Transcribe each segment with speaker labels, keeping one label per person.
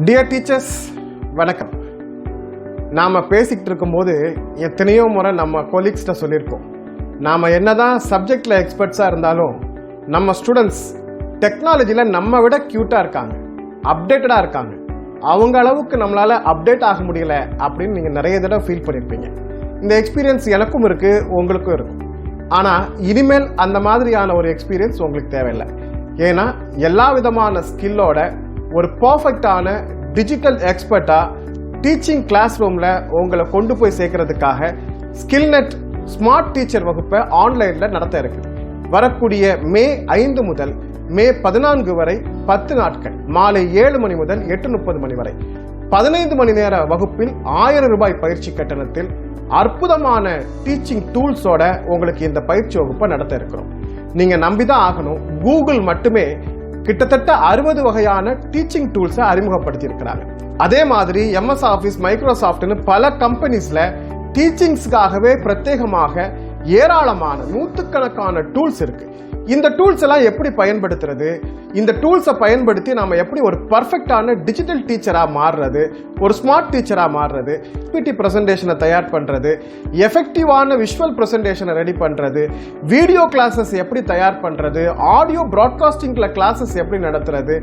Speaker 1: Dear teachers வணக்கம். நாம் பேசிக்கிட்டு இருக்கும்போது எத்தனையோ முறை நம்ம கொலீக்ஸ்கிட்ட சொல்லியிருக்கோம். நாம் என்ன தான் சப்ஜெக்டில் எக்ஸ்பர்ட்ஸாக இருந்தாலும் நம்ம ஸ்டூடெண்ட்ஸ் டெக்னாலஜியில் நம்ம விட க்யூட்டாக இருக்காங்க அப்டேட்டடாக இருக்காங்க. அவங்க அளவுக்கு நம்மளால் அப்டேட் ஆக முடியல அப்படின்னு நீங்கள் நிறைய தடவை ஃபீல் பண்ணியிருப்பீங்க இந்த எக்ஸ்பீரியன்ஸ் எனக்கும் இருக்குது உங்களுக்கும் இருக்கும். ஆனால் இனிமேல் அந்த மாதிரியான ஒரு எக்ஸ்பீரியன்ஸ் உங்களுக்கு தேவையில்லை. ஏன்னா எல்லா விதமான ஸ்கில்லோட ஒரு பர்ஃபெக்டான டிஜிட்டல் எக்ஸ்பர்ட்டாக டீச்சிங் கிளாஸ் ரூமில் உங்களை கொண்டு போய் சேர்க்கறதுக்காக ஸ்கில்நெட் ஸ்மார்ட் டீச்சர் வகுப்பை ஆன்லைனில் நடத்த இருக்குது வரக்கூடிய மே ஐந்து முதல் மே பதினான்கு வரை பத்து நாட்கள். மாலை ஏழு மணி முதல் எட்டு முப்பது மணி வரை. பதினைந்து மணி நேர வகுப்பில் ஆயிரம் ரூபாய் பயிற்சி கட்டணத்தில் அற்புதமான டீச்சிங் டூல்ஸோட உங்களுக்கு இந்த பயிற்சி வகுப்பை நடத்த இருக்கிறோம். நம்பி தான் ஆகணும். கூகுள் மட்டுமே கிட்டத்தட்ட அறுபது வகையான டீச்சிங் டூல்ஸை அறிமுகப்படுத்தியிருக்கிறாங்க. அதே மாதிரி எம்எஸ் ஆஃபீஸ் மைக்ரோசாஃப்ட்னு பல கம்பெனிஸில் டீச்சிங்ஸ்க்காகவே பிரத்யேகமாக ஏராளமான நூற்றுக்கணக்கான டூல்ஸ் இருக்குது இந்த டூல்ஸ் எல்லாம் எப்படி பயன்படுத்துறது? இந்த டூல்ஸை பயன்படுத்தி நம்ம எப்படி ஒரு பர்ஃபெக்டான டிஜிட்டல் டீச்சராக மாறுறது ஒரு ஸ்மார்ட் டீச்சராக மாறுறது பிடி ப்ரெசன்டேஷனை தயார் பண்ணுறது எஃபெக்டிவான விஷுவல் ப்ரெசன்டேஷனை ரெடி பண்ணுறது வீடியோ கிளாஸஸ் எப்படி தயார் பண்ணுறது ஆடியோ ப்ராட்காஸ்டிங்கில் கிளாஸஸ் எப்படி நடத்துறது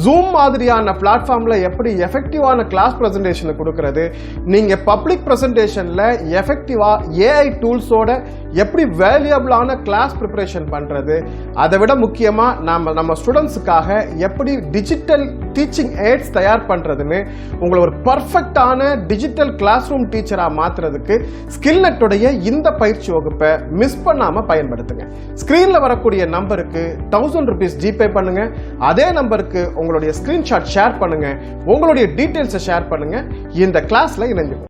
Speaker 1: ஜூம் மாதிரியான பிளாட்ஃபார்மில் எப்படி எஃபெக்டிவான கிளாஸ் ப்ரெசன்டேஷனை கொடுக்கறது நீங்கள் பப்ளிக் ப்ரெசன்டேஷனில் எஃபெக்டிவாக ஏஐ டூல்ஸோட எப்படி வேல்யூபிளான கிளாஸ் ப்ரிப்பரேஷன் பண்ணுறது அதை விட முக்கியமாக நம்ம நம்ம ஸ்டூடெண்ட்ஸுக்காக எப்படி டிஜிட்டல் டீச்சிங் எய்ட்ஸ் தயார் பண்ணுறதுன்னு உங்களை ஒரு பர்ஃபெக்டான டிஜிட்டல் கிளாஸ் ரூம் டீச்சராக மாற்றுறதுக்கு ஸ்கில்நெட்டுடைய இந்த பயிற்சி வகுப்பை மிஸ் பண்ணாமல் பயன்படுத்துங்க. ஸ்க்ரீனில் வரக்கூடிய நம்பருக்கு தௌசண்ட் ருபீஸ் ஜிபே பண்ணுங்கள் அதே நம்பருக்கு உங்களுடைய ஸ்க்ரீன்ஷாட் ஷேர் பண்ணுங்கள் உங்களுடைய டீட்டெயில்ஸை ஷேர் பண்ணுங்க. இந்த கிளாஸில் இணைஞ்சுக்கோங்க